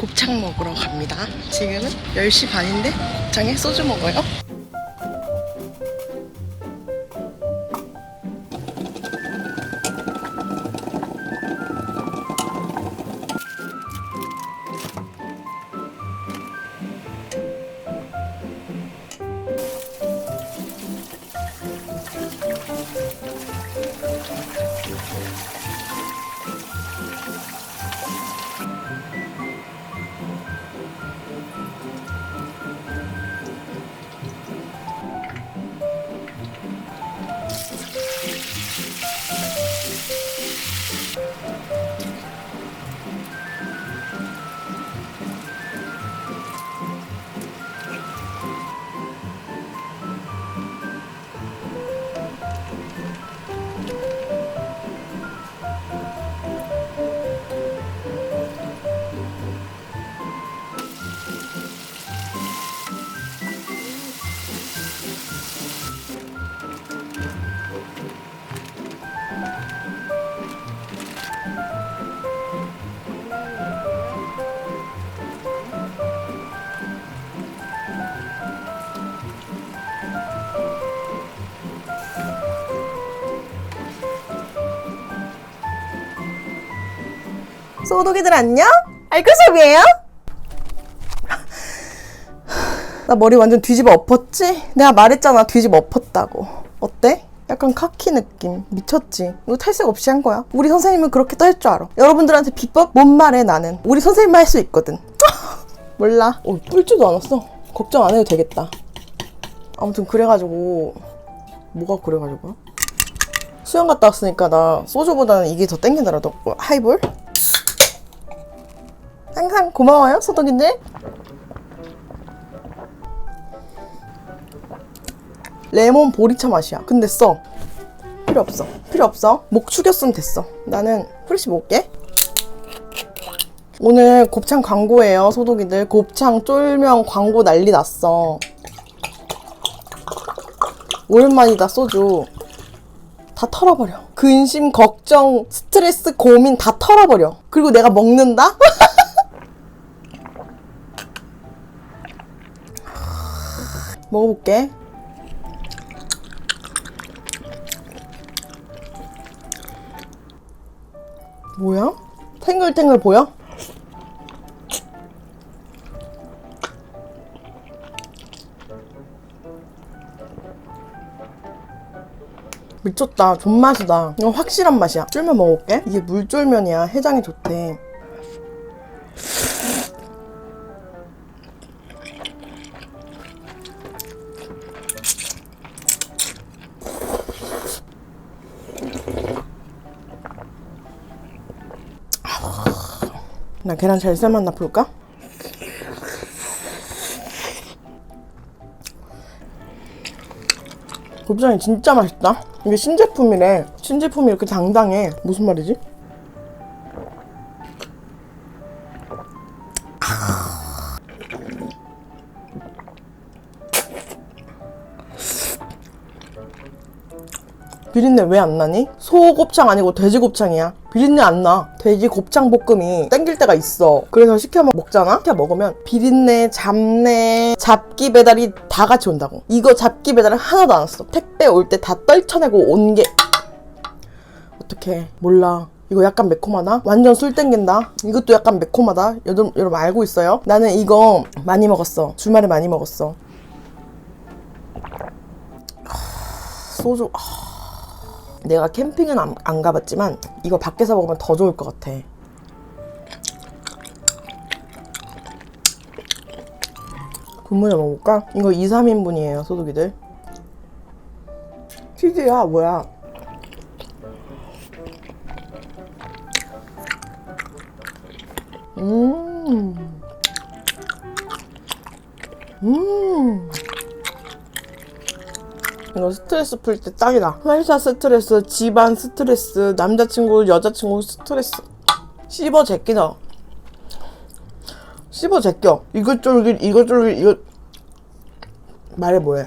곱창 먹으러 갑니다. 지금은 10시 반인데 곱창에 소주 먹어요. 소독이들 안녕? 알코샵이에요? 나 머리 완전 뒤집어 엎었지? 내가 말했잖아 뒤집어 엎었다고 어때? 약간 카키 느낌 미쳤지? 이거 탈색 없이 한 거야 우리 선생님은 그렇게 또할줄 알아 여러분들한테 비법 못 말해 나는 우리 선생님만 할 수 있거든 몰라 어, 뿔지도 않았어 걱정 안 해도 되겠다 아무튼 그래가지고 뭐가 그래가지고 수영 갔다 왔으니까 나 소주보다는 이게 더 땡기더라도 뭐, 하이볼? 고마워요 소독인들 레몬 보리차 맛이야. 근데 써. 필요 없어. 필요 없어. 목 축였으면 됐어. 나는 후레쉬 먹을게. 오늘 곱창 광고예요 소독이들. 곱창 쫄면 광고 난리 났어. 오랜만이다 소주. 다 털어버려. 근심 걱정 스트레스 고민 다 털어버려. 그리고 내가 먹는다? 먹어볼게. 뭐야? 탱글탱글 보여? 미쳤다. 존맛이다. 이거 확실한 맛이야. 쫄면 먹어볼게. 이게 물쫄면이야. 해장이 좋대. 계란 잘 삶았나 볼까? 곱창이 진짜 맛있다. 이게 신제품이래. 신제품이 이렇게 당당해. 무슨 말이지? 비린내 왜 안 나니? 소 곱창 아니고 돼지 곱창이야. 비린내 안 나. 돼지 곱창 볶음이 땡길 때가 있어. 그래서 시켜 먹- 먹잖아? 시켜 먹으면 비린내, 잡내, 잡기 배달이 다 같이 온다고. 이거 잡기 배달은 하나도 안 왔어. 택배 올 때 다 떨쳐내고 온 게. 어떡해. 몰라. 이거 약간 매콤하다? 완전 술 땡긴다? 이것도 약간 매콤하다? 여러분, 여러분 알고 있어요? 나는 이거 많이 먹었어. 주말에 많이 먹었어. 하, 소주. 하. 내가 캠핑은 안, 안 가봤지만 이거 밖에서 먹으면 더 좋을 것 같아. 국물을 먹어볼까? 이거 2, 3인분이에요, 소독이들. 치즈야, 뭐야. 음. 음. 이거 스트레스 풀 때 딱이다. 회사 스트레스, 집안 스트레스, 남자친구, 여자친구 스트레스. 씹어 제끼다. 씹어 제껴. 이거 쫄깃, 이거 쫄깃, 이거. 말해 뭐해.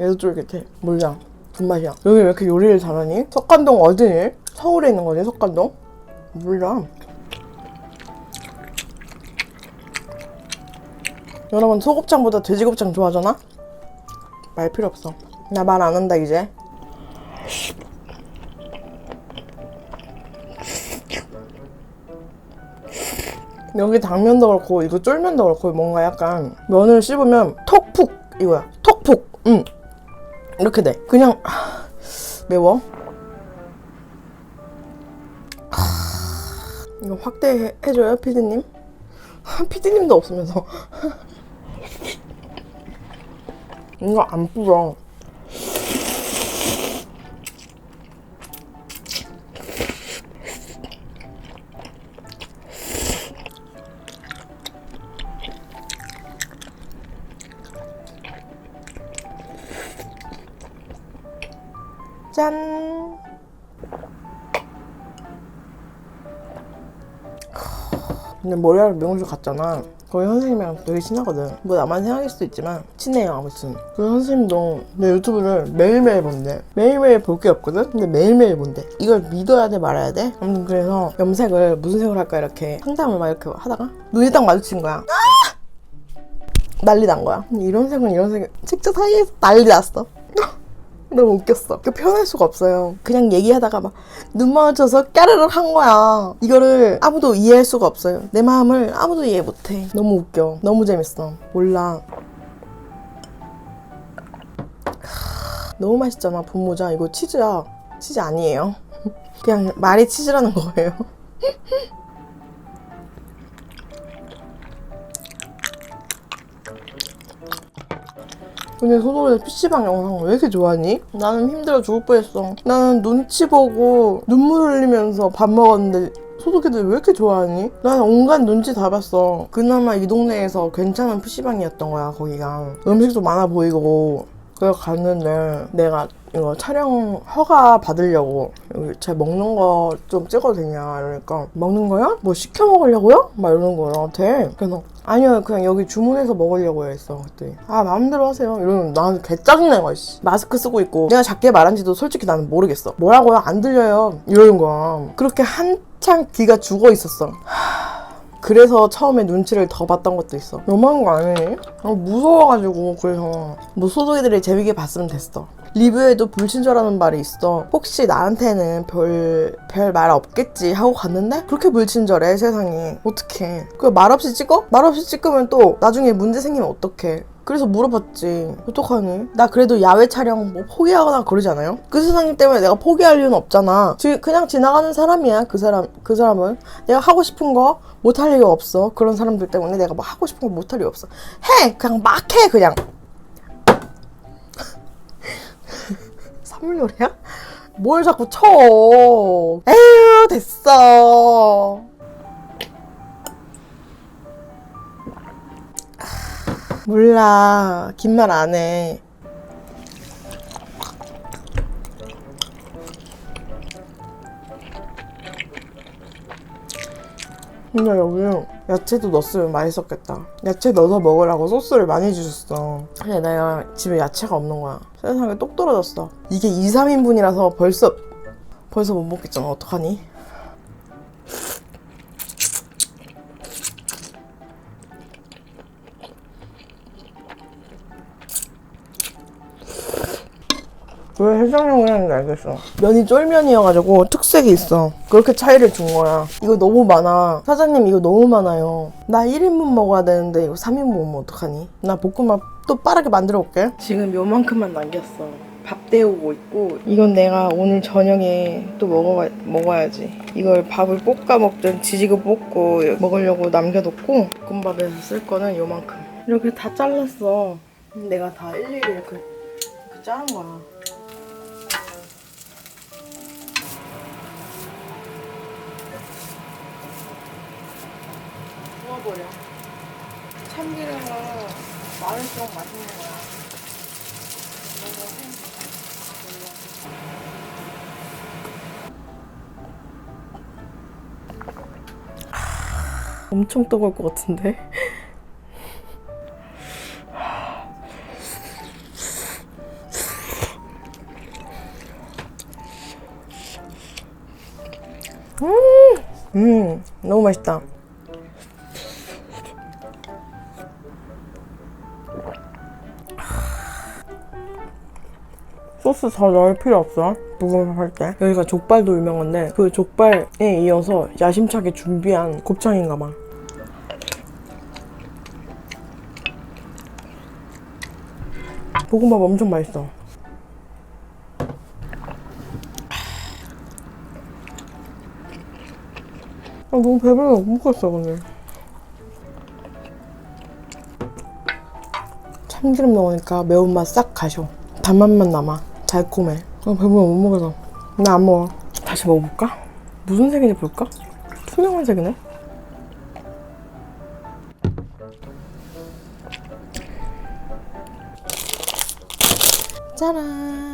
얘도 쫄깃해. 몰라. 분맛이야. 여기 왜 이렇게 요리를 잘하니? 석관동 어디니? 서울에 있는 거지, 석관동? 몰라. 여러분 소곱창보다 돼지곱창 좋아하잖아? 말 필요 없어. 나 말 안 한다 이제. 여기 당면도 그렇고 이거 쫄면도 그렇고 뭔가 약간 면을 씹으면 톡푹 이거야. 톡푹 응. 이렇게 돼. 그냥 하, 매워. 하, 이거 확대해줘요 피디님? 피디님도 없으면서. 이거 안 불어 짠. 근데 머리하러 미용실 갔잖아. 거기 선생님이랑 되게 친하거든. 뭐 나만 생각일 수도 있지만 친해요 아무튼. 그 선생님도 내 유튜브를 매일매일 본대. 매일매일 볼 게 없거든. 근데 매일매일 본대. 이걸 믿어야 돼 말아야 돼. 아무튼 그래서 염색을 무슨 색으로 할까 이렇게 상담을 막 이렇게 하다가 눈이 딱 마주친 거야. 아! 난리 난 거야. 이런 색은 이런 색 직접 사이에서 난리 났어. 너무 웃겼어. 그 표현할 수가 없어요. 그냥 얘기하다가 막눈 마주쳐서 까르륵 한 거야. 이거를 아무도 이해할 수가 없어요. 내 마음을 아무도 이해 못해. 너무 웃겨. 너무 재밌어. 몰라. 하, 너무 맛있잖아. 분모자. 이거 치즈야. 치즈 아니에요. 그냥 말이 치즈라는 거예요. 근데 소도리 PC방 영상 왜 이렇게 좋아하니? 나는 힘들어 죽을 뻔했어. 나는 눈치 보고 눈물 흘리면서 밥 먹었는데 소독이들 왜 이렇게 좋아하니? 난 온갖 눈치 다 봤어. 그나마 이 동네에서 괜찮은 PC방이었던 거야, 거기가. 음식도 많아 보이고. 그래서 갔는데 내가 이거 촬영 허가 받으려고 여기 제 먹는 거 좀 찍어도 되냐 이러니까 먹는 거야? 뭐 시켜 먹으려고요? 막 이러는 거야 나한테 그래서 아니요 그냥 여기 주문해서 먹으려고 했어 그때 아 마음대로 하세요 이러면 나한테 개 짜증내 거 씨. 마스크 쓰고 있고 내가 작게 말한지도 솔직히 나는 모르겠어 뭐라고요? 안 들려요 이러는 거야 그렇게 한창 귀가 죽어 있었어 그래서 처음에 눈치를 더 봤던 것도 있어. 너무한 거 아니니? 아, 무서워가지고 그래서 뭐 소도이들이 재밌게 봤으면 됐어. 리뷰에도 불친절하는 말이 있어. 혹시 나한테는 별 별 말 없겠지 하고 갔는데 그렇게 불친절해 세상에. 어떡해. 그 말 없이 찍어? 말 없이 찍으면 또 나중에 문제 생기면 어떡해. 그래서 물어봤지. 어떡하니? 나 그래도 야외 촬영 뭐 포기하거나 그러지 않아요? 그 세상님 때문에 내가 포기할 이유는 없잖아. 지- 그냥 지나가는 사람이야. 그 사람, 그 사람은. 내가 하고 싶은 거 못 할 이유 없어. 그런 사람들 때문에 내가 뭐 하고 싶은 거 못 할 이유 없어. 해! 그냥 막 해, 그냥. 사물놀이야? 뭘 자꾸 쳐. 에휴, 됐어. 몰라. 긴 말 안 해. 근데 여기 야채도 넣었으면 맛있었겠다. 야채 넣어서 먹으라고 소스를 많이 주셨어. 근데 내가 집에 야채가 없는 거야. 세상에 똑 떨어졌어. 이게 2, 3인분이라서 벌써 벌써 못 먹겠잖아. 어떡하니? 왜 해장용을 하는지 알겠어. 면이 쫄면이어가지고 특색이 있어. 그렇게 차이를 준 거야. 이거 너무 많아. 사장님 이거 너무 많아요. 나 1인분 먹어야 되는데 이거 3인분 먹으면 어떡하니? 나 볶음밥 또 빠르게 만들어 올게. 지금 요만큼만 남겼어. 밥 데우고 있고 이건 내가 오늘 저녁에 또 먹어 먹어야지. 이걸 밥을 볶아 먹든 지지고 볶고 먹으려고 남겨뒀고 볶음밥에서 쓸 거는 요만큼. 이렇게 다 잘랐어. 내가 다 일일이 이렇게, 이렇게 자른 거야. 버려. 참기름은 많을수록 맛있는 거야. 하, 엄청 뜨거울 것 같은데? 음, 너무 맛있다. 소스 더 넣을 필요 없어. 묵은밥 할 때. 여기가 족발도 유명한데 그 족발에 이어서 야심차게 준비한 곱창인가 봐. 볶음밥 엄청 맛있어. 아, 너무 배불러 못 먹겠어 오늘. 참기름 넣으니까 매운맛 싹 가셔. 단맛만 남아. 달콤해. 아, 배불러 못 먹어서. 나 안 먹어. 다시 먹어볼까? 무슨 색인지 볼까? 투명한 색이네. 짜란.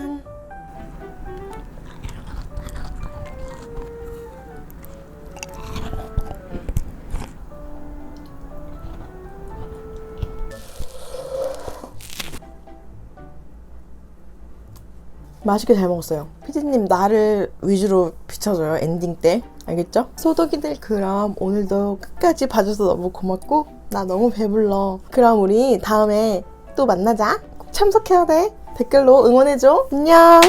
맛있게 잘 먹었어요. 피디님 나를 위주로 비춰줘요 엔딩 때 알겠죠? 소독이들 그럼 오늘도 끝까지 봐줘서 너무 고맙고 나 너무 배불러. 그럼 우리 다음에 또 만나자. 꼭 참석해야 돼. 댓글로 응원해줘. 안녕.